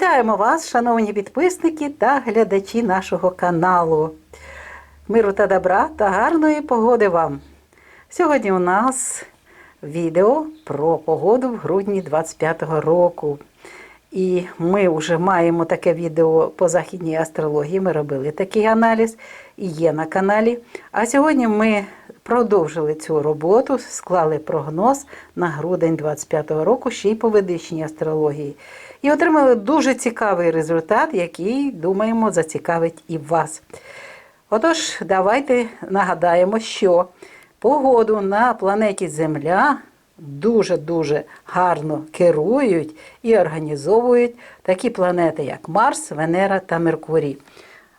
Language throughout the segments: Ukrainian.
Вітаємо вас, шановні підписники та глядачі нашого каналу. Миру та добра та гарної погоди вам. Сьогодні у нас відео про погоду в грудні 25-го року. І ми вже маємо таке відео по західній астрології. Ми робили такий аналіз і є на каналі. А сьогодні ми продовжили цю роботу, склали прогноз на грудень 25-го року ще й по ведичній астрології. І отримали дуже цікавий результат, який, думаємо, зацікавить і вас. Отож, давайте нагадаємо, що погоду на планеті Земля дуже-дуже гарно керують і організовують такі планети, як Марс, Венера та Меркурій.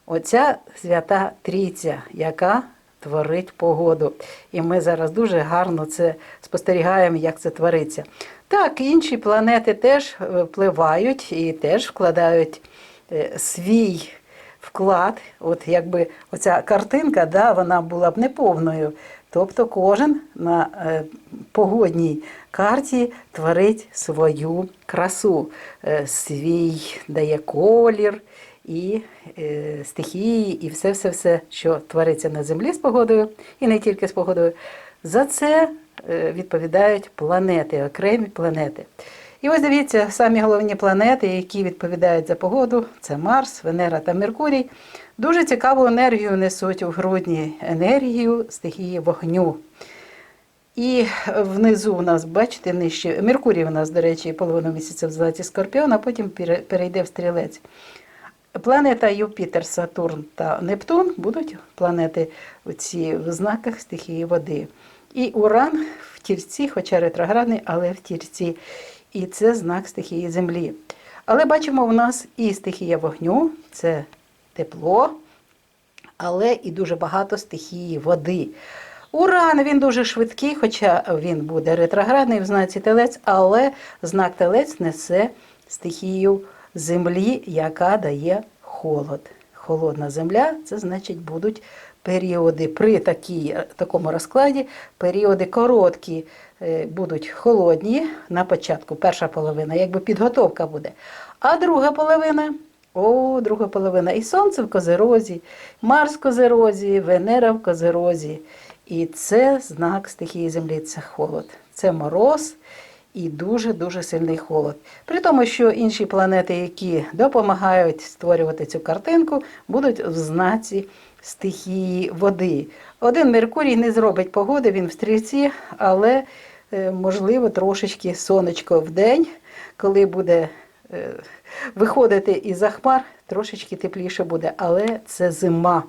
Оця свята трійця, яка творить погоду. І ми зараз дуже гарно це спостерігаємо, як це твориться. Так, інші планети теж е, впливають і теж вкладають е, свій вклад. От якби оця картинка, да, вона була б неповною. Тобто кожен на е, погодній карті творить свою красу, свій дає колір і е, стихії, і все-все-все, що твориться на землі з погодою, і не тільки з погодою. За це е, відповідають планети, окремі планети. І ось дивіться, самі головні планети, які відповідають за погоду, це Марс, Венера та Меркурій. Дуже цікаву енергію несуть у грудні енергію стихії вогню. І внизу у нас, бачите, нижче Меркурій у нас, до речі, половину місяця в знаці Скорпіон, а потім перейде в стрілець. Планета Юпітер, Сатурн та Нептун будуть планети ці в знаках стихії води. І Уран в тірці, хоча ретроградний, але в тірці. І це знак стихії Землі. Але бачимо, у нас і стихія вогню, це тепло, але і дуже багато стихії води. Уран він дуже швидкий, хоча він буде ретроградний в знаці телець, але знак телець несе стихію землі, яка дає холод. Холодна земля це значить будуть періоди при такій, такому розкладі, періоди короткі е, будуть холодні на початку, перша половина, якби підготовка буде. А друга половина о, друга половина. І сонце в козерозі, Марс в козерозі, Венера в козерозі. І це знак стихії Землі, це холод, це мороз і дуже-дуже сильний холод. При тому, що інші планети, які допомагають створювати цю картинку, будуть в знаці стихії води. Один Меркурій не зробить погоди, він в стрільці, але е, можливо трошечки сонечко в день, коли буде е, виходити із-за хмар, трошечки тепліше буде, але це зима.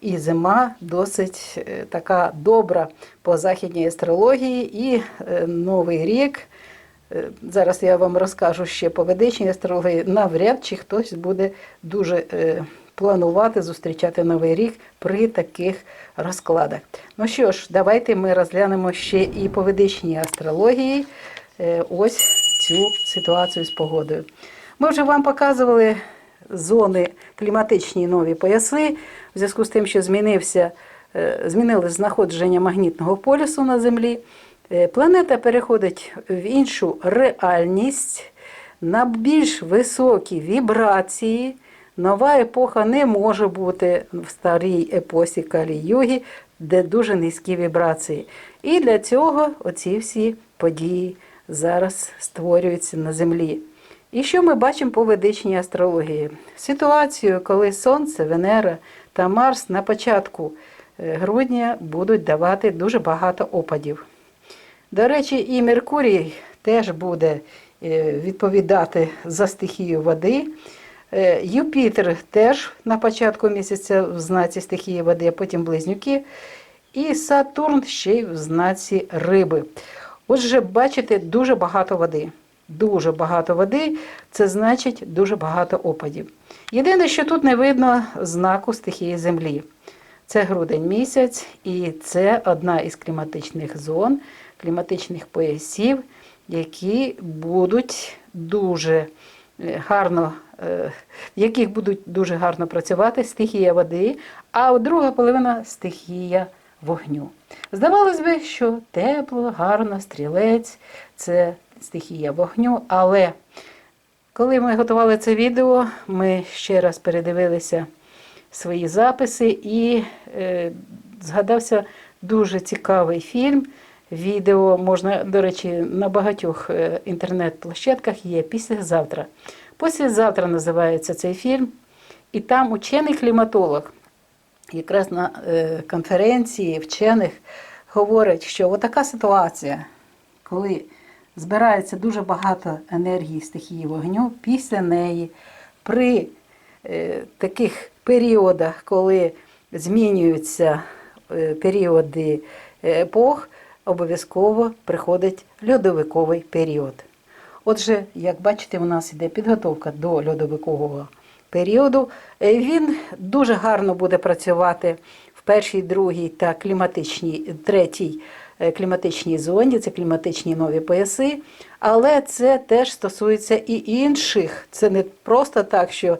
І зима досить е, така добра по західній астрології. І Новий рік. Е, Зараз я вам розкажу ще по ведичній астрології. Навряд чи хтось буде дуже е, планувати зустрічати новий рік при таких розкладах. Ну що ж, давайте ми розглянемо ще і по ведичній астрології е, ось цю ситуацію з погодою. Ми вже вам показували зони кліматичні нові пояси, в зв'язку з тим, що змінився, змінилось знаходження магнітного полюсу на Землі. Е, Планета переходить в іншу реальність, на більш високі вібрації. Нова епоха не може бути в старій епосі Калі-Югі, де дуже низькі вібрації. І для цього оці всі події зараз створюються на Землі. І що ми бачимо по ведичній астрології? Ситуацію, коли Сонце, Венера та Марс на початку е, грудня будуть давати дуже багато опадів. До речі, і Меркурій теж буде е, відповідати за стихію води. Е, Юпітер теж на початку місяця в знаці стихії води, а потім близнюки. І Сатурн ще й в знаці риби. Отже, бачите, дуже багато води. Дуже багато води, це значить дуже багато опадів. Єдине, що тут не видно знаку стихії Землі. Це грудень місяць, і це одна із кліматичних зон, кліматичних поясів, які будуть дуже е, гарно, е, в яких будуть дуже гарно працювати стихія води, а друга половина стихія вогню. Здавалось би, що тепло, гарно, стрілець це стихія вогню, але Коли ми готували це відео, ми ще раз передивилися свої записи і е, згадався дуже цікавий фільм. Відео можна, до речі, на багатьох е, інтернет-площадках є післязавтра. Післязавтра називається цей фільм, і там учений кліматолог якраз на е, конференції вчених говорить, що отака ситуація, коли збирається дуже багато енергії стихії вогню, після неї при е, таких періодах, коли змінюються періоди епох, обов'язково приходить льодовиковий період. Отже, як бачите, у нас іде підготовка до льодовикового періоду. Е, Він дуже гарно буде працювати в першій, другій та кліматичній, третій е, кліматичній зоні, це кліматичні нові пояси. Але це теж стосується і інших. Це не просто так, що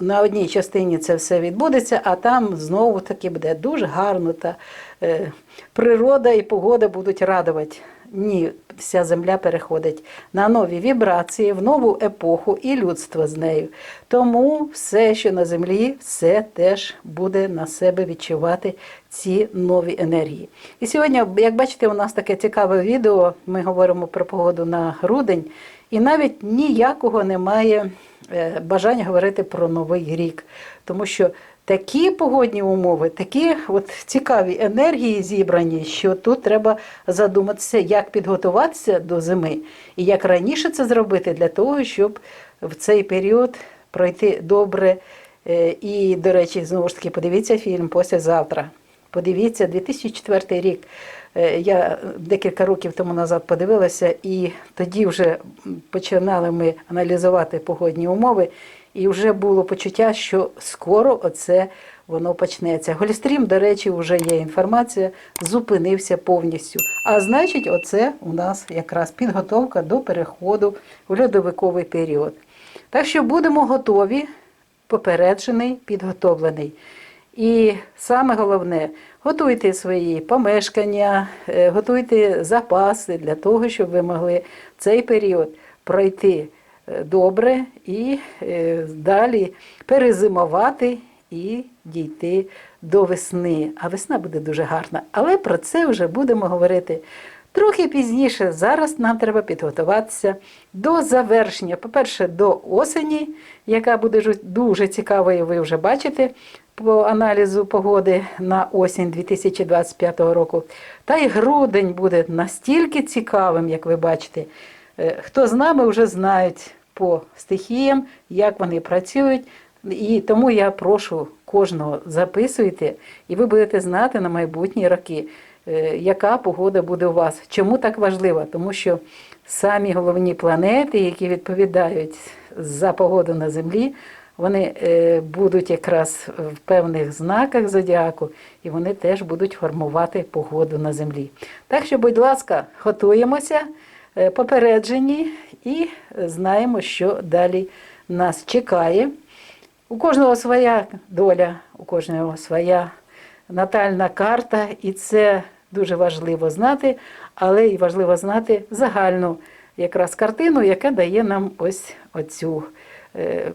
на одній частині це все відбудеться, а там знову таки буде дуже гарно та е, природа і погода будуть радувати. Ні, вся земля переходить на нові вібрації, в нову епоху і людство з нею. Тому все, що на землі, все теж буде на себе відчувати ці нові енергії. І сьогодні, як бачите, у нас таке цікаве відео. Ми говоримо про погоду на грудень, і навіть ніякого немає е, бажання говорити про новий рік, тому що такі погодні умови, такі от цікаві енергії зібрані, що тут треба задуматися, як підготуватися до зими і як раніше це зробити для того, щоб в цей період пройти добре. Е, І, до речі, знову ж таки, подивіться фільм «Послезавтра». Подивіться, 2004 рік. Е, Я декілька років тому назад подивилася, і тоді вже починали ми аналізувати погодні умови, і вже було почуття, що скоро оце воно почнеться. Голістрім, до речі, вже є інформація, зупинився повністю. А значить, оце у нас якраз підготовка до переходу в льодовиковий період. Так що будемо готові, попереджений, підготовлений. І саме головне, готуйте свої помешкання, е, готуйте запаси для того, щоб ви могли цей період пройти е, добре і е, далі перезимувати і дійти до весни. А весна буде дуже гарна. Але про це вже будемо говорити трохи пізніше. Зараз нам треба підготуватися до завершення. По-перше, до осені, яка буде дуже цікавою, ви вже бачите по аналізу погоди на осінь 2025 року. Та й грудень буде настільки цікавим, як ви бачите. Е, Хто з нами вже знають по стихіям, як вони працюють. І тому я прошу кожного записуйте, і ви будете знати на майбутні роки, е, яка погода буде у вас. Чому так важливо? Тому що самі головні планети, які відповідають за погоду на землі, вони е, будуть якраз в певних знаках зодіаку, і вони теж будуть формувати погоду на землі. Так що, будь ласка, готуємося, е, попереджені і знаємо, що далі нас чекає. У кожного своя доля, у кожного своя натальна карта, і це дуже важливо знати, але і важливо знати загальну якраз картину, яка дає нам ось оцю е,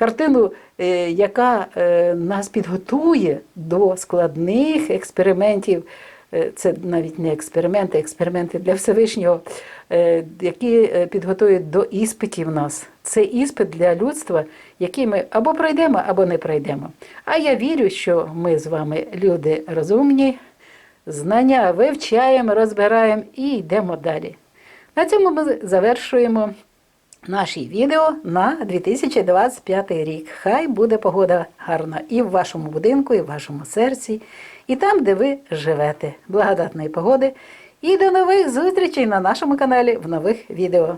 картину, е, яка е, нас підготує до складних експериментів. Е, Це навіть не експерименти, експерименти для Всевишнього, які підготують до іспитів нас. Це іспит для людства, який ми або пройдемо, або не пройдемо. А я вірю, що ми з вами люди розумні, знання вивчаємо, розбираємо і йдемо далі. На цьому ми завершуємо наші відео на 2025 рік. Хай буде погода гарна і в вашому будинку, і в вашому серці, і там, де ви живете. Благодатної погоди. І до нових зустрічей на нашому каналі в нових відео.